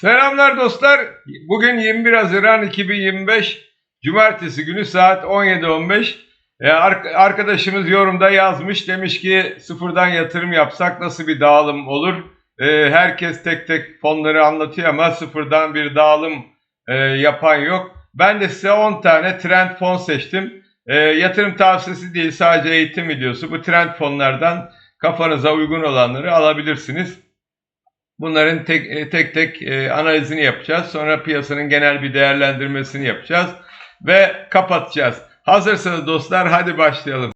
Selamlar dostlar. Bugün 21 Haziran 2025 Cumartesi günü saat 17.15. Ee, ar- arkadaşımız yorumda yazmış. Demiş ki sıfırdan yatırım yapsak nasıl bir dağılım olur? Ee, herkes tek tek fonları anlatıyor ama sıfırdan bir dağılım e, yapan yok. Ben de size 10 tane trend fon seçtim. Ee, yatırım tavsiyesi değil sadece eğitim videosu. Bu trend fonlardan kafanıza uygun olanları alabilirsiniz. Bunların tek e, tek, tek e, analizini yapacağız. Sonra piyasanın genel bir değerlendirmesini yapacağız ve kapatacağız. Hazırsanız dostlar hadi başlayalım.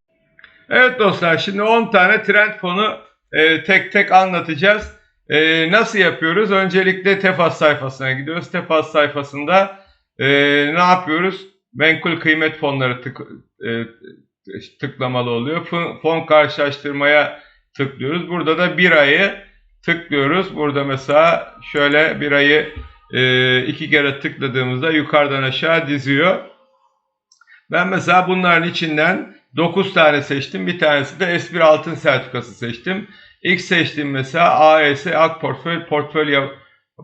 Evet dostlar şimdi 10 tane trend fonu e, tek tek anlatacağız. E, nasıl yapıyoruz? Öncelikle Tefas sayfasına gidiyoruz. Tefas sayfasında e, ne yapıyoruz? Menkul kıymet fonları tık, e, tıklamalı oluyor. Fon, fon karşılaştırmaya tıklıyoruz. Burada da bir ayı tıklıyoruz. Burada mesela şöyle bir ayı e, iki kere tıkladığımızda yukarıdan aşağı diziyor. Ben mesela bunların içinden 9 tane seçtim. Bir tanesi de S1 altın sertifikası seçtim. İlk seçtiğim mesela AES Ak Portföy Portföy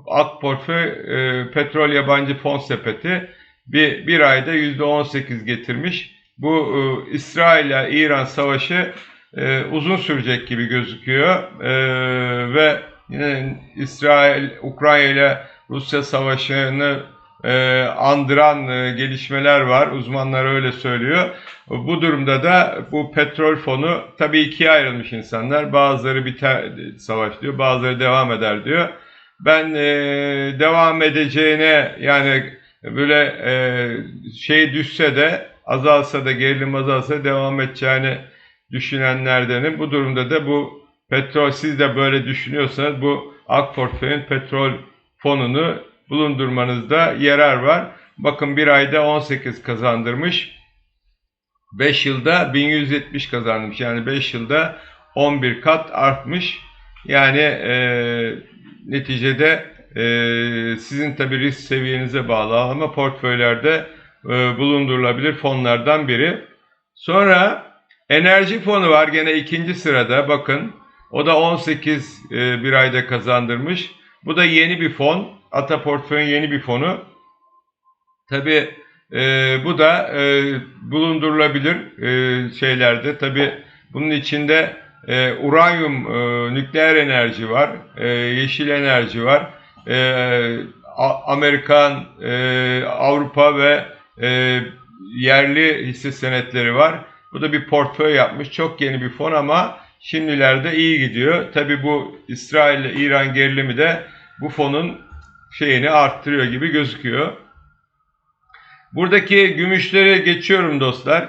Ak Portföy e, Petrol Yabancı Fon Sepeti bir, bir ayda %18 getirmiş. Bu e, İsrail ile İran savaşı e, uzun sürecek gibi gözüküyor. E, ve yine İsrail, Ukrayna ile Rusya savaşını e, andıran e, gelişmeler var. Uzmanlar öyle söylüyor. Bu durumda da bu petrol fonu tabii ikiye ayrılmış insanlar. Bazıları biter savaş diyor, bazıları devam eder diyor. Ben e, devam edeceğine yani böyle e, şey düşse de azalsa da gerilim azalsa devam edeceğini düşünenlerdenim. Bu durumda da bu petrol siz de böyle düşünüyorsanız bu Ak Portföy'ün petrol fonunu bulundurmanızda yarar var. Bakın bir ayda 18 kazandırmış. 5 yılda 1170 kazanmış. Yani 5 yılda 11 kat artmış. Yani e, neticede e, sizin tabi risk seviyenize bağlı ama portföylerde e, bulundurulabilir fonlardan biri. Sonra enerji fonu var gene ikinci sırada bakın. O da 18 e, bir ayda kazandırmış. Bu da yeni bir fon. Ata Portföy'ün yeni bir fonu. Tabi e, bu da e, bulundurulabilir e, şeylerde. Tabi bunun içinde e, uranyum, e, nükleer enerji var, e, yeşil enerji var, e, Amerikan, e, Avrupa ve e, yerli hisse senetleri var. Bu da bir portföy yapmış. Çok yeni bir fon ama şimdilerde iyi gidiyor. Tabi bu İsrail ile İran gerilimi de bu fonun şeyini arttırıyor gibi gözüküyor. Buradaki gümüşleri geçiyorum dostlar.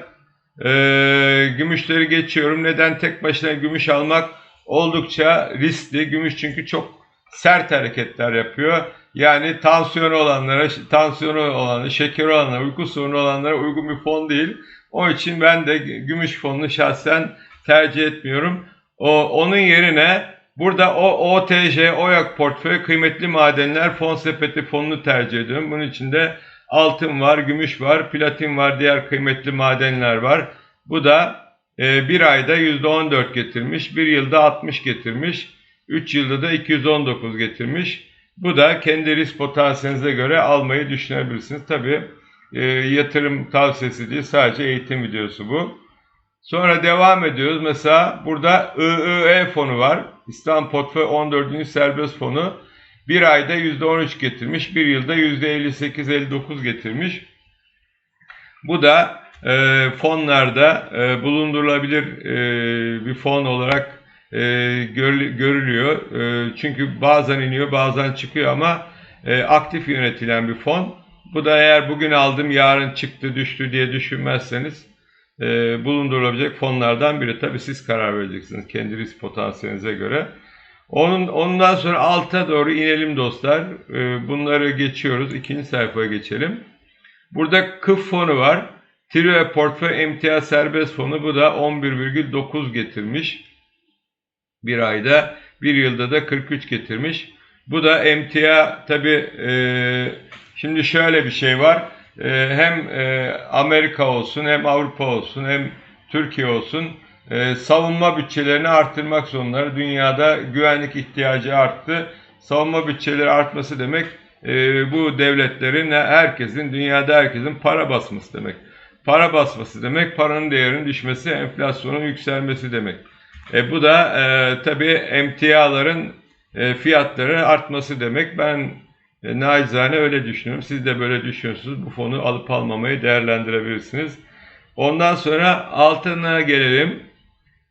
Ee, gümüşleri geçiyorum. Neden? Tek başına gümüş almak oldukça riskli. Gümüş çünkü çok sert hareketler yapıyor. Yani tansiyonu olanlara, tansiyonu olanlara, şekeri olanlara, uyku sorunu olanlara uygun bir fon değil. O için ben de gümüş fonunu şahsen tercih etmiyorum. O, onun yerine burada o OTJ, OYAK portföy kıymetli madenler fon sepeti fonunu tercih ediyorum. Bunun içinde altın var, gümüş var, platin var, diğer kıymetli madenler var. Bu da e, bir ayda %14 getirmiş, bir yılda 60 getirmiş, 3 yılda da 219 getirmiş. Bu da kendi risk potansiyelinize göre almayı düşünebilirsiniz. Tabii e, yatırım tavsiyesi değil, sadece eğitim videosu bu. Sonra devam ediyoruz. Mesela burada IIE fonu var. İslam Portföy 14. Serbest Fonu. Bir ayda %13 getirmiş, bir yılda %58-59 getirmiş. Bu da e, fonlarda e, bulundurulabilir e, bir fon olarak e, gör, görülüyor. E, çünkü bazen iniyor, bazen çıkıyor ama e, aktif yönetilen bir fon. Bu da eğer bugün aldım, yarın çıktı, düştü diye düşünmezseniz e, bulundurulabilecek fonlardan biri. Tabii siz karar vereceksiniz kendi risk potansiyelinize göre. Onun, ondan sonra alta doğru inelim dostlar. E, bunları geçiyoruz. İkinci sayfaya geçelim. Burada KıF fonu var. Trio Portföy Emtia Serbest Fonu. Bu da 11,9 getirmiş. Bir ayda. Bir yılda da 43 getirmiş. Bu da emtia tabi e, şimdi şöyle bir şey var. E, hem e, Amerika olsun hem Avrupa olsun hem Türkiye olsun e, savunma bütçelerini arttırmak zorundalar. Dünyada güvenlik ihtiyacı arttı. savunma bütçeleri artması demek e, bu devletlerin herkesin dünyada herkesin para basması demek. Para basması demek paranın değerinin düşmesi, enflasyonun yükselmesi demek. E, bu da e, tabii emtiaların e, fiyatları artması demek. Ben e, naizane öyle düşünüyorum. Siz de böyle düşünüyorsunuz. Bu fonu alıp almamayı değerlendirebilirsiniz. Ondan sonra altına gelelim.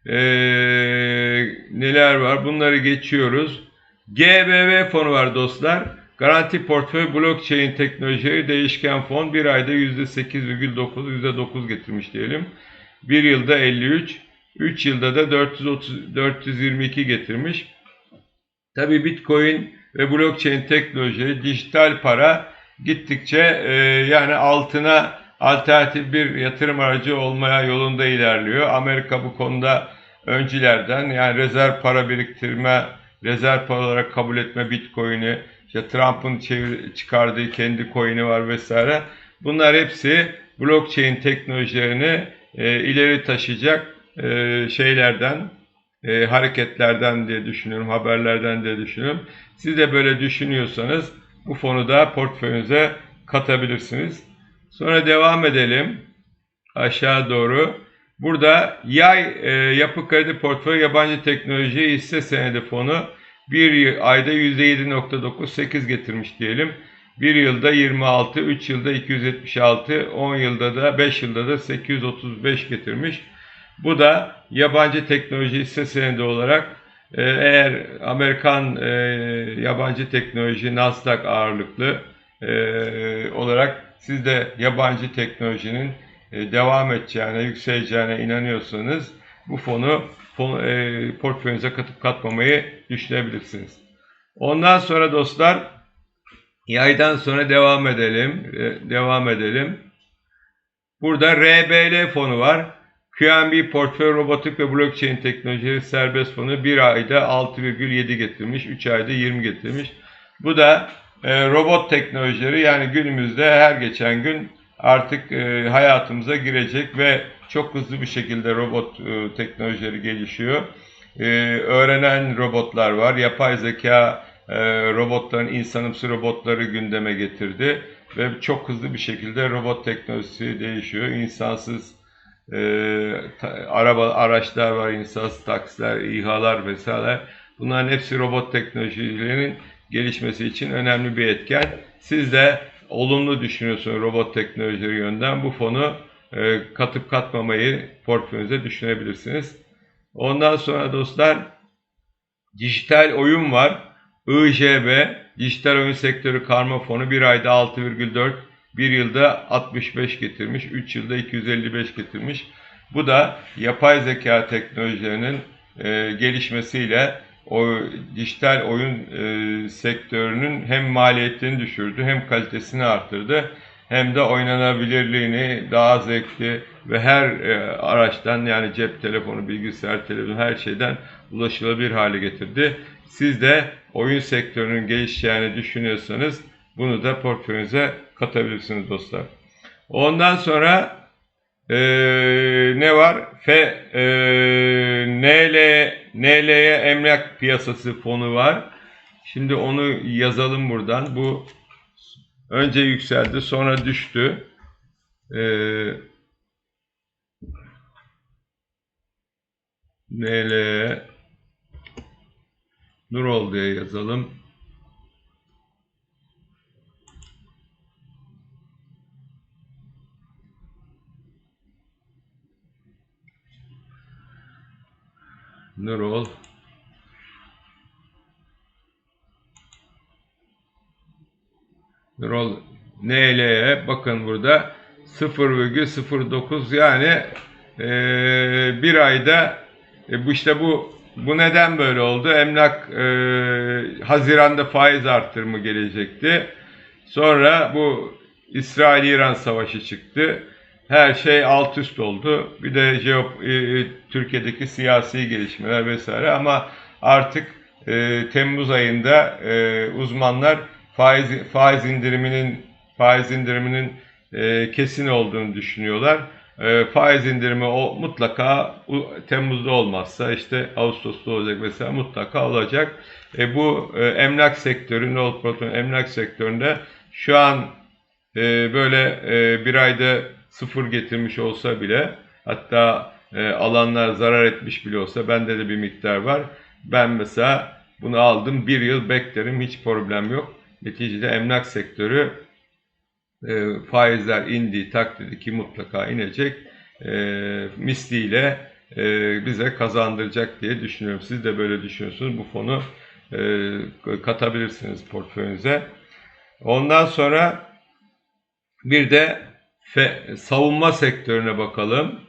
E, neler var? Bunları geçiyoruz. GBV fonu var dostlar. Garanti portföy blockchain teknolojileri değişken fon bir ayda %8,9 %9 getirmiş diyelim. Bir yılda 53, 3 yılda da 430, 422 getirmiş. Tabi Bitcoin ve blockchain teknolojileri dijital para gittikçe e, yani altına alternatif bir yatırım aracı olmaya yolunda ilerliyor. Amerika bu konuda öncülerden yani rezerv para biriktirme, rezerv para olarak kabul etme Bitcoin'i, işte Trump'ın çıkardığı kendi coin'i var vesaire. Bunlar hepsi blockchain teknolojilerini e, ileri taşıyacak e, şeylerden, e, hareketlerden diye düşünüyorum, haberlerden diye düşünüyorum. Siz de böyle düşünüyorsanız bu fonu da portföyünüze katabilirsiniz. Sonra devam edelim aşağı doğru. Burada yay e, yapı kredi portföy yabancı teknoloji hisse senedi fonu bir ayda %7.98 getirmiş diyelim. Bir yılda 26, 3 yılda 276, 10 yılda da 5 yılda da 835 getirmiş. Bu da yabancı teknoloji hisse senedi olarak e, eğer Amerikan e, yabancı teknoloji Nasdaq ağırlıklı e, olarak siz de yabancı teknolojinin e, devam edeceğine, yükseleceğine inanıyorsanız bu fonu, fonu e, portföyünüze katıp katmamayı düşünebilirsiniz. Ondan sonra dostlar yaydan sonra devam edelim. E, devam edelim. Burada RBL fonu var. QNB portföy robotik ve blockchain teknolojileri serbest fonu bir ayda 6,7 getirmiş, 3 ayda 20 getirmiş. Bu da e, robot teknolojileri yani günümüzde her geçen gün artık e, hayatımıza girecek ve çok hızlı bir şekilde robot e, teknolojileri gelişiyor. E, öğrenen robotlar var. Yapay zeka e, robotların insanımsı robotları gündeme getirdi ve çok hızlı bir şekilde robot teknolojisi değişiyor. İnsansız e, araba araçlar var, insansız taksiler, İHA'lar vesaire. Bunların hepsi robot teknolojilerinin gelişmesi için önemli bir etken. Siz de olumlu düşünüyorsunuz robot teknolojileri yönden bu fonu e, katıp katmamayı portföyünüze düşünebilirsiniz. Ondan sonra dostlar dijital oyun var. IJB, dijital oyun sektörü karma fonu bir ayda 6,4, bir yılda 65 getirmiş, 3 yılda 255 getirmiş. Bu da yapay zeka teknolojilerinin e, gelişmesiyle o dijital oyun e, sektörünün hem maliyetini düşürdü hem kalitesini arttırdı hem de oynanabilirliğini daha zevkli ve her e, araçtan yani cep telefonu, bilgisayar, televizyon her şeyden ulaşılabilir hale getirdi. Siz de oyun sektörünün gelişeceğini düşünüyorsanız bunu da portföyünüze katabilirsiniz dostlar. Ondan sonra e, ne var? F, e, NL, NL'ye emlak piyasası fonu var. Şimdi onu yazalım buradan. Bu önce yükseldi sonra düştü. E, NL Nurol diye yazalım. Nurol Nurol NL'ye bakın burada 0,09 yani e, bir ayda e, bu işte bu bu neden böyle oldu? Emlak e, Haziran'da faiz arttırımı gelecekti. Sonra bu İsrail-İran savaşı çıktı her şey alt üst oldu. Bir de jeop e, Türkiye'deki siyasi gelişmeler vesaire ama artık e, Temmuz ayında e, uzmanlar faiz faiz indiriminin faiz indiriminin e, kesin olduğunu düşünüyorlar. e, faiz indirimi o mutlaka Temmuz'da olmazsa işte Ağustos'ta olacak mesela mutlaka olacak. E, bu e, emlak sektörü, Noel Proton emlak sektöründe şu an e, böyle e, bir ayda sıfır getirmiş olsa bile hatta e, alanlar zarar etmiş bile olsa bende de bir miktar var. Ben mesela bunu aldım bir yıl beklerim hiç problem yok. Neticede emlak sektörü e, faizler indiği takdirde ki mutlaka inecek e, misliyle e, bize kazandıracak diye düşünüyorum. Siz de böyle düşünüyorsunuz. Bu fonu e, katabilirsiniz portföyünüze. Ondan sonra bir de fe- savunma sektörüne bakalım.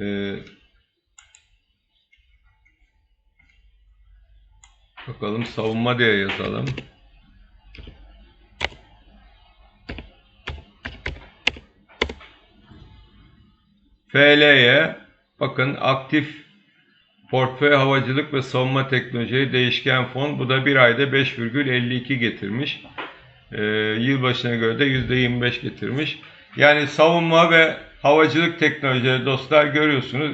E, bakalım savunma diye yazalım. FL'ye bakın aktif portföy havacılık ve savunma teknolojileri değişken fon. Bu da bir ayda 5,52 getirmiş. Ee, yılbaşına göre de %25 getirmiş. Yani savunma ve havacılık teknolojileri dostlar görüyorsunuz.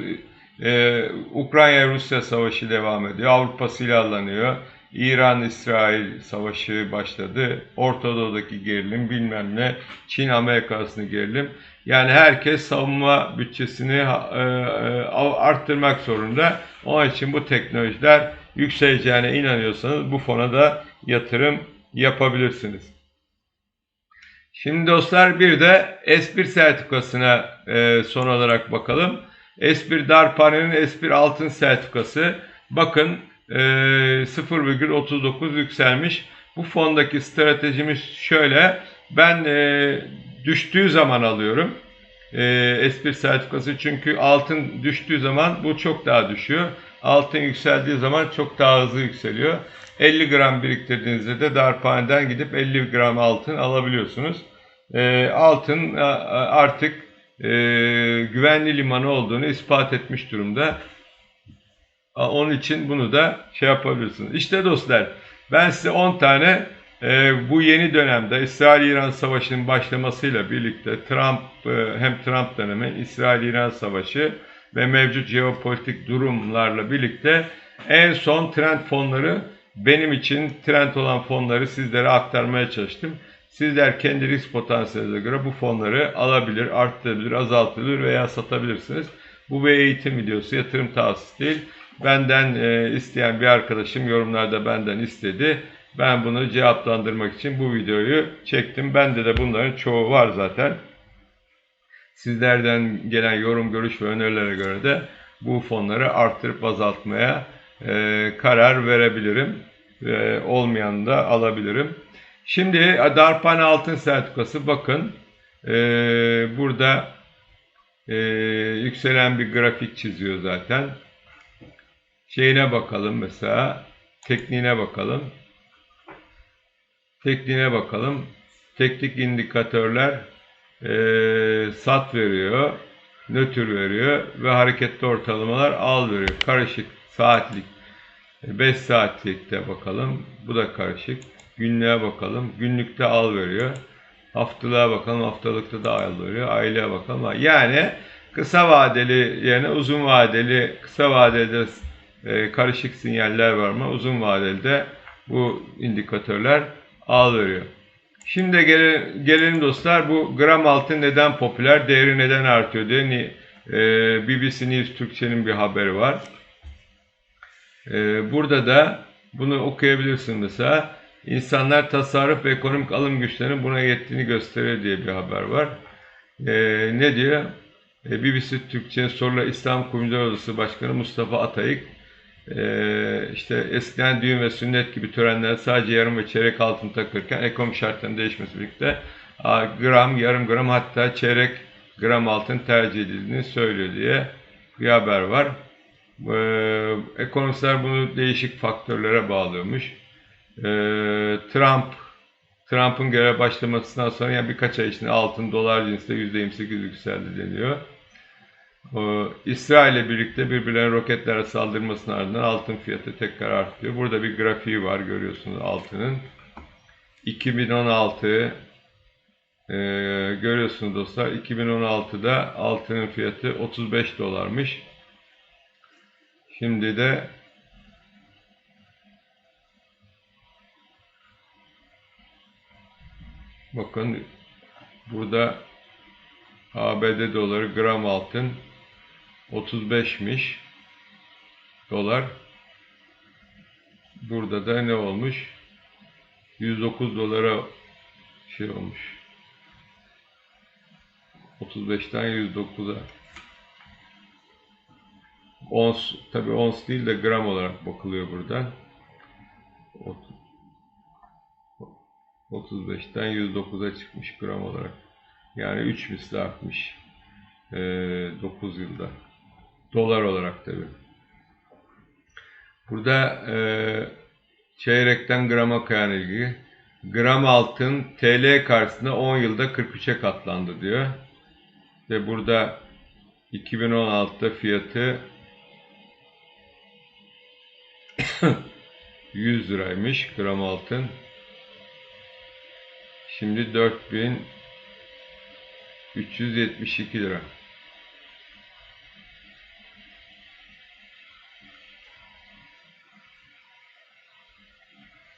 Ee, Ukrayna-Rusya savaşı devam ediyor. Avrupa silahlanıyor. İran-İsrail savaşı başladı. Orta Doğu'daki gerilim bilmem ne. Çin-Amerika arasında gerilim. Yani herkes savunma bütçesini e, e, arttırmak zorunda. Onun için bu teknolojiler yükseleceğine inanıyorsanız bu fona da yatırım yapabilirsiniz. Şimdi dostlar bir de S1 sertifikasına e, son olarak bakalım. S1 Darpane'nin S1 altın sertifikası. Bakın e, 0,39 yükselmiş. Bu fondaki stratejimiz şöyle. Ben e, düştüğü zaman alıyorum. E, S1 sertifikası çünkü altın düştüğü zaman bu çok daha düşüyor. Altın yükseldiği zaman çok daha hızlı yükseliyor. 50 gram biriktirdiğinizde de darphaneden gidip 50 gram altın alabiliyorsunuz. E, altın a, artık e, güvenli limanı olduğunu ispat etmiş durumda. Onun için bunu da şey yapabilirsiniz. İşte dostlar ben size 10 tane e, bu yeni dönemde İsrail-İran Savaşı'nın başlamasıyla birlikte Trump e, hem Trump dönemi İsrail-İran Savaşı ve mevcut jeopolitik durumlarla birlikte en son trend fonları benim için trend olan fonları sizlere aktarmaya çalıştım. Sizler kendi risk potansiyelinize göre bu fonları alabilir, arttırabilir, azaltabilir veya satabilirsiniz. Bu bir eğitim videosu, yatırım tavsiyesi değil. Benden e, isteyen bir arkadaşım yorumlarda benden istedi. Ben bunu cevaplandırmak için bu videoyu çektim. Bende de bunların çoğu var zaten. Sizlerden gelen yorum, görüş ve önerilere göre de bu fonları arttırıp azaltmaya e, karar verebilirim. E, olmayan da alabilirim. Şimdi Darpan Altın Sertifikası bakın e, burada e, yükselen bir grafik çiziyor zaten. Şeyine bakalım mesela tekniğine bakalım. Tekniğine bakalım. Teknik indikatörler e, sat veriyor, nötr veriyor ve hareketli ortalamalar al veriyor. Karışık saatlik 5 saatlikte bakalım. Bu da karışık. Günlüğe bakalım. Günlükte al veriyor. Haftalığa bakalım. Haftalıkta da al veriyor. Aylaya bakalım. Yani kısa vadeli yani uzun vadeli kısa vadede e, karışık sinyaller var mı? Uzun vadeli de bu indikatörler al veriyor. Şimdi gelelim, dostlar bu gram altın neden popüler, değeri neden artıyor diye e, BBC News Türkçe'nin bir haberi var. E, burada da bunu okuyabilirsin mesela. İnsanlar tasarruf ve ekonomik alım güçlerinin buna yettiğini gösteriyor diye bir haber var. E, ne diyor? E, BBC Türkçe'nin sorular İslam Kurucular Odası Başkanı Mustafa Atayık ee, işte eskiden düğün ve sünnet gibi törenler sadece yarım ve çeyrek altın takırken ekonomik şartların değişmesi birlikte gram, yarım gram hatta çeyrek gram altın tercih edildiğini söylüyor diye bir haber var. Ee, ekonomistler bunu değişik faktörlere bağlıyormuş. Ee, Trump Trump'ın görev başlamasından sonra yani birkaç ay içinde altın dolar cinsinde %28 yükseldi deniyor. İsrail ile birlikte birbirlerine roketlerle saldırmasının ardından altın fiyatı tekrar artıyor. Burada bir grafiği var görüyorsunuz altının. 2016 Ee, görüyorsunuz dostlar 2016'da altının fiyatı 35 dolarmış. Şimdi de bakın burada ABD doları gram altın 35'miş dolar. Burada da ne olmuş? 109 dolara şey olmuş. 35'ten 109'a. Ons, tabi ons değil de gram olarak bakılıyor buradan. Ot- 35'ten 109'a çıkmış gram olarak. Yani 3 misli artmış. Ee, 9 yılda. Dolar olarak tabi. Burada e, çeyrekten grama kayan ilgi. Gram altın TL karşısında 10 yılda 43'e katlandı diyor. Ve burada 2016'da fiyatı 100 liraymış gram altın. Şimdi 4372 lira.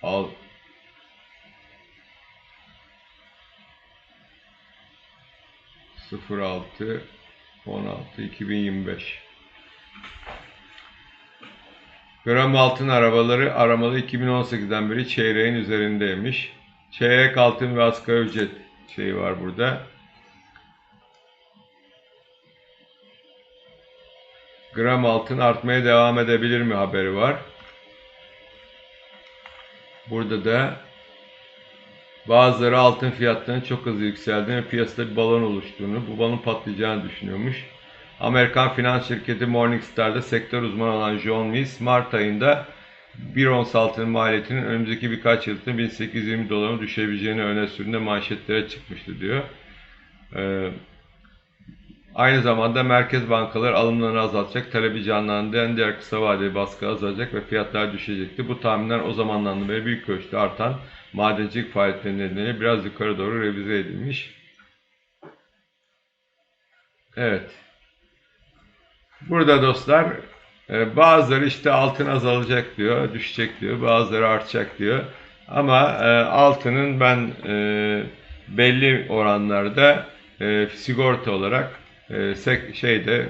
Al. Sıfır altı on altı iki bin yirmi beş. Gram altın arabaları aramalı 2018'den beri çeyreğin üzerindeymiş. Çeyrek altın ve asgari ücret şeyi var burada. Gram altın artmaya devam edebilir mi haberi var. Burada da bazıları altın fiyatlarının çok hızlı yükseldiğini ve piyasada bir balon oluştuğunu, bu balon patlayacağını düşünüyormuş. Amerikan finans şirketi Morningstar'da sektör uzmanı olan John Miss, Mart ayında bir ons altının maliyetinin önümüzdeki birkaç yılda 1820 dolara düşebileceğini öne sürdüğünde manşetlere çıkmıştı diyor. Ee, aynı zamanda merkez bankalar alımlarını azaltacak, talebi canlandıran diğer kısa vadeli baskı azalacak ve fiyatlar düşecekti. Bu tahminler o zamandan beri büyük ölçüde artan madencilik faaliyetleri nedeniyle biraz yukarı doğru revize edilmiş. Evet. Burada dostlar e, bazıları işte altın azalacak diyor, düşecek diyor, bazıları artacak diyor. Ama e, altının ben e, belli oranlarda sigorta olarak şeyde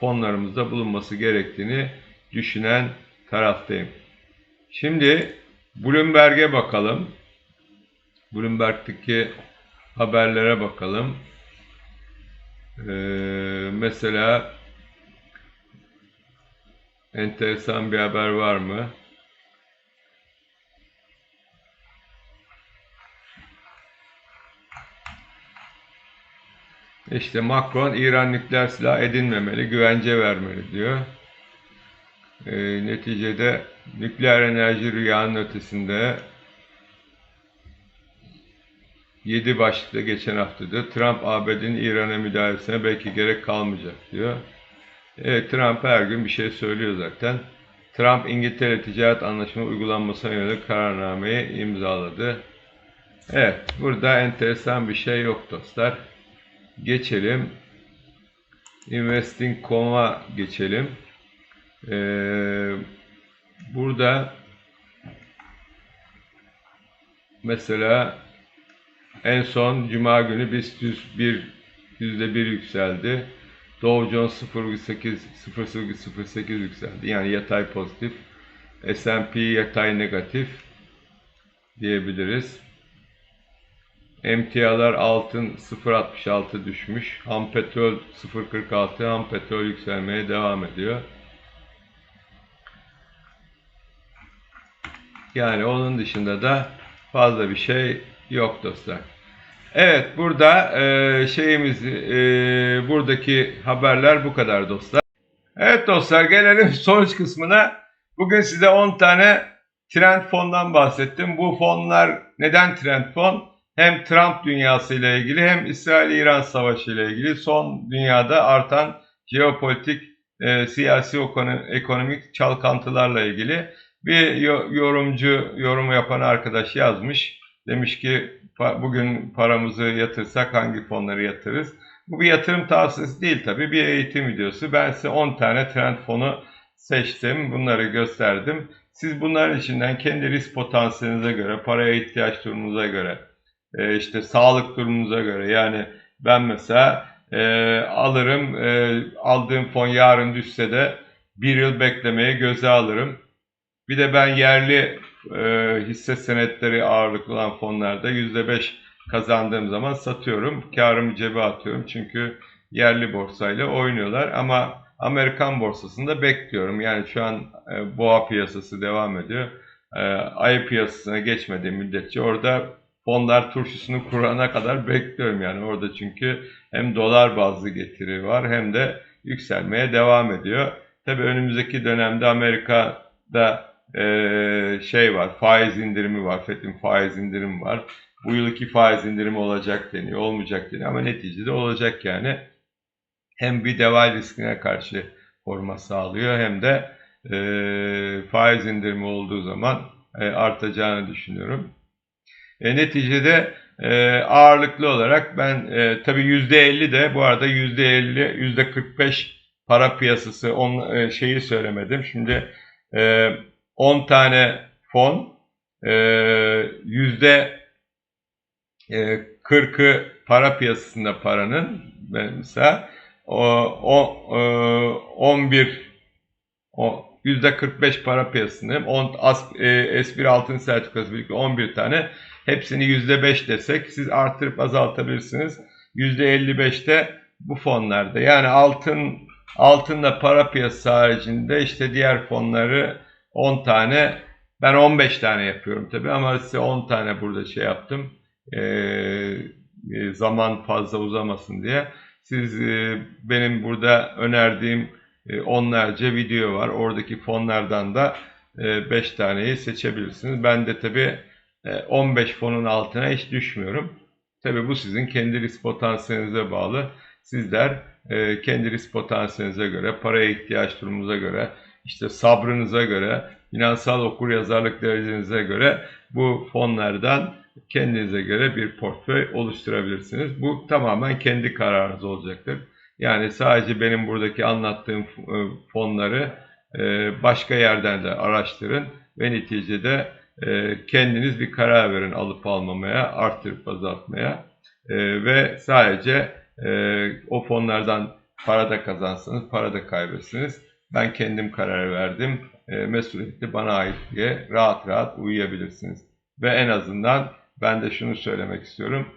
fonlarımızda bulunması gerektiğini düşünen taraftayım. Şimdi Bloomberg'e bakalım. Bloomberg'deki haberlere bakalım. Ee, mesela enteresan bir haber var mı? İşte Macron İran nükleer silah edinmemeli, güvence vermeli diyor. Ee, neticede nükleer enerji rüyanın ötesinde 7 başlıkta geçen hafta diyor. Trump ABD'nin İran'a müdahalesine belki gerek kalmayacak diyor. Evet, Trump her gün bir şey söylüyor zaten. Trump İngiltere ticaret anlaşma uygulanmasına yönelik kararnameyi imzaladı. Evet, burada enteresan bir şey yok dostlar. Geçelim. Investing.com'a geçelim. Ee, burada mesela en son Cuma günü BIST 101 %1 yükseldi. Dow Jones 0,8 0,08 yükseldi. Yani yatay pozitif. S&P yatay negatif diyebiliriz. Emtialar altın 0.66 düşmüş. Ham petrol 0.46. Ham petrol yükselmeye devam ediyor. Yani onun dışında da fazla bir şey yok dostlar. Evet burada e, şeyimiz e, buradaki haberler bu kadar dostlar. Evet dostlar gelelim sonuç kısmına. Bugün size 10 tane trend fondan bahsettim. Bu fonlar neden trend fon? Hem Trump dünyası ile ilgili hem İsrail-İran savaşı ile ilgili son dünyada artan jeopolitik, e, siyasi, ekono- ekonomik çalkantılarla ilgili bir yo- yorumcu, yorum yapan arkadaş yazmış. Demiş ki "Pa- bugün paramızı yatırsak hangi fonları yatırırız? Bu bir yatırım tavsiyesi değil tabii bir eğitim videosu. Ben size 10 tane trend fonu seçtim. Bunları gösterdim. Siz bunların içinden kendi risk potansiyelinize göre, paraya ihtiyaç durumunuza göre, e, işte sağlık durumunuza göre yani ben mesela e, alırım e, aldığım fon yarın düşse de bir yıl beklemeyi göze alırım. Bir de ben yerli e, hisse senetleri ağırlıklı olan fonlarda %5 kazandığım zaman satıyorum. Karımı cebe atıyorum çünkü yerli borsayla oynuyorlar ama Amerikan borsasında bekliyorum. Yani şu an e, boğa piyasası devam ediyor. E, ayı piyasasına geçmediği müddetçe orada fonlar turşusunu kurana kadar bekliyorum yani orada çünkü hem dolar bazlı getiri var hem de yükselmeye devam ediyor. Tabii önümüzdeki dönemde Amerika'da e, şey var, faiz indirimi var, FED'in faiz indirimi var. Bu yıl iki faiz indirimi olacak deniyor, olmayacak deniyor ama neticede olacak yani. Hem bir deval riskine karşı koruma sağlıyor hem de e, faiz indirimi olduğu zaman e, artacağını düşünüyorum. E, neticede e, ağırlıklı olarak ben e, tabii %50 de bu arada %50, %45 para piyasası on, e, şeyi söylemedim. Şimdi e, 10 tane fon e, yüzde e, 40'ı para piyasasında paranın mesela o, o e, 11 o yüzde 45 para piyasasındayım. 10 as, e, S1 altın sertifikası birlikte 11 tane. Hepsini yüzde 5 desek siz artırıp azaltabilirsiniz. Yüzde 55'te bu fonlarda. Yani altın altınla para piyasası haricinde işte diğer fonları 10 tane ben 15 tane yapıyorum tabi ama size 10 tane burada şey yaptım. Ee, e, zaman fazla uzamasın diye. Siz e, benim burada önerdiğim e, onlarca video var. Oradaki fonlardan da 5 taneyi seçebilirsiniz. Ben de tabi 15 fonun altına hiç düşmüyorum. Tabi bu sizin kendi risk potansiyelinize bağlı. Sizler e, kendi risk potansiyelinize göre, paraya ihtiyaç durumunuza göre, işte sabrınıza göre, finansal okuryazarlık derecenize göre bu fonlardan kendinize göre bir portföy oluşturabilirsiniz. Bu tamamen kendi kararınız olacaktır. Yani sadece benim buradaki anlattığım e, fonları e, başka yerden de araştırın ve neticede e, kendiniz bir karar verin alıp almamaya, arttırıp azaltmaya ve sadece o fonlardan para da kazansanız, para da kaybetsiniz. Ben kendim karar verdim. Mesuliyeti bana ait diye rahat rahat uyuyabilirsiniz. Ve en azından ben de şunu söylemek istiyorum.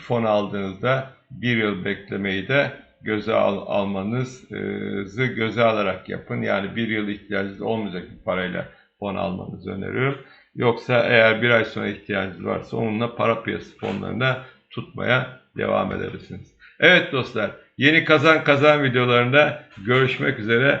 Fon aldığınızda bir yıl beklemeyi de göze al, almanızı göze alarak yapın. Yani bir yıl ihtiyacınız olmayacak bir parayla fon almanızı öneriyorum. Yoksa eğer bir ay sonra ihtiyacınız varsa onunla para piyasası fonlarına tutmaya devam edersiniz. Evet dostlar yeni kazan kazan videolarında görüşmek üzere.